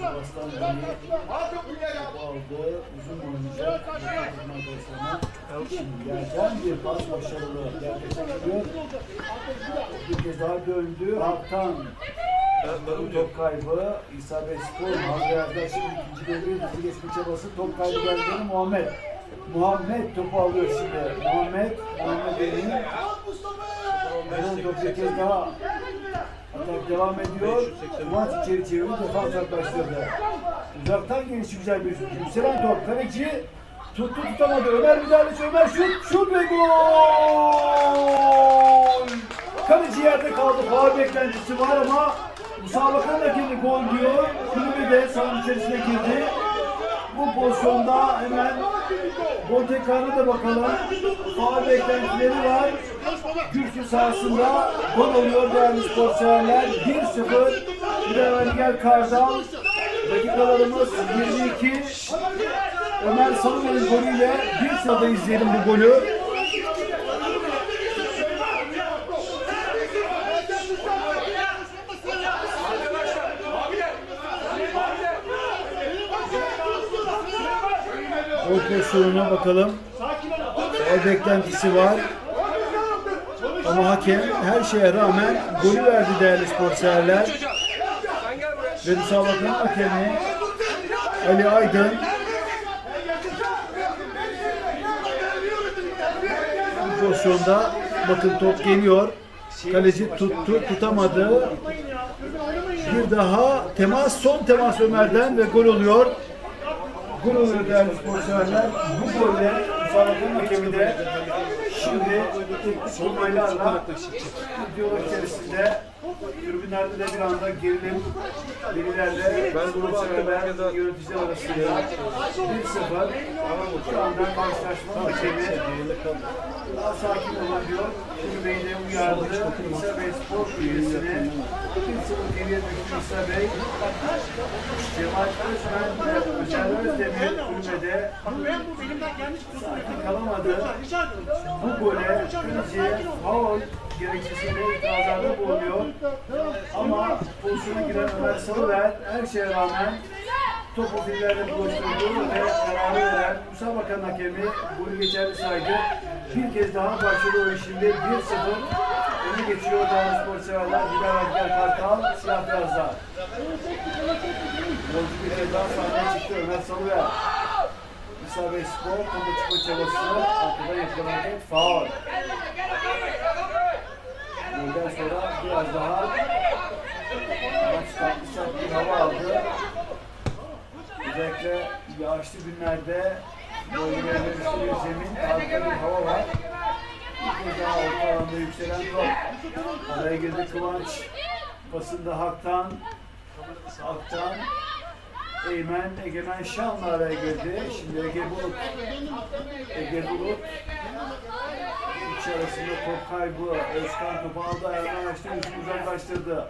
Sivas'tan beri aldı. Uzun oynayacak. Şimdi yerden bir pas başarılı. Gerçekleştiriyor. Bir kez daha döndü. Haktan bu top kaybı. İsa Beskor. Hazriyat'ta şimdi ikinci devre geçme çabası. Top kaybı geldi. Muhammed. Muhammed topu alıyor şimdi. Muhammed. Muhammed Emin. Hemen top bir kez daha. Atak devam ediyor. Kıvanç içeri çevirdi. Defa uzaklaştırdı. Uzaktan gelişi güzel bir şut. Yükselen top. Kaleci tuttu tutamadı. Ömer müdahalesi. Ömer şut. Şut ve gol. Kaleci yerde kaldı. Faul beklentisi var ama Musabakanın hakemi gol diyor. Kulübü de sahanın içerisine girdi. Bu pozisyonda hemen gol tekrarına da bakalım. Faul beklentileri var. Gürcü sahasında gol oluyor değerli spor severler. 1-0 bir evvel gel Kardan. Dakikalarımız 22. Ömer Salıver'in golüyle bir sırada izleyelim bu golü. Gol pozisyonuna bakalım. Gol beklentisi var. Ama hakem her şeye rağmen golü verdi değerli spor severler. Ve müsabakanın hakemi Ali Aydın bu pozisyonda bakın top geliyor. Kaleci tuttu, tutamadı. Bir daha temas, son temas Ömer'den ve gol oluyor. Gol oluyor değerli spor. Bu golle müsabakanın hakemi de şimdi solmaylarla videolar içerisinde tribünlerde de bir anda gerilim ben spor severler yöneticiler arasında 1-0 şu anda karşılaşmanın hakemi daha sakin diyor. Uyardı. İsa Bey spor üyesine 1-0 geriye düştü İsa Bey. Cemal Özmen ve Özel Özdemir kulübede sakin kalamadı. Bu gole Kaleci'ye faul gerekçesiyle itirazlarda bulunuyor. Ama pozisyona giren Ömer Salıver her şeye rağmen topu fillerle buluşturdu ve kararı veren müsabakanın hakemi golü geçerli saydı. Bir kez daha başladı o şimdi 1-0 öne geçiyor değerli spor severler. Bilal Akber Kartal, siyah beyazlar. Golcü bir kez daha sahneye çıktı Ömer Salıver. İsa Bey Spor, topu çıkma çabası, arkada hareket, faul. Golden sonra biraz daha maç tatlı sert bir hava aldı. Özellikle yağışlı günlerde bir zemin, bir hava var. Daha orta alanda yükselen top. Araya girdi Kıvanç. Pasında Hak'tan. Hak'tan. Eymen, Egemen Şan'la araya girdi. Şimdi Ege Bulut. Ege Bulut. İç arasında top kaybı. Özkan topu aldı. Ayağına açtı. Uzaklaştırdı.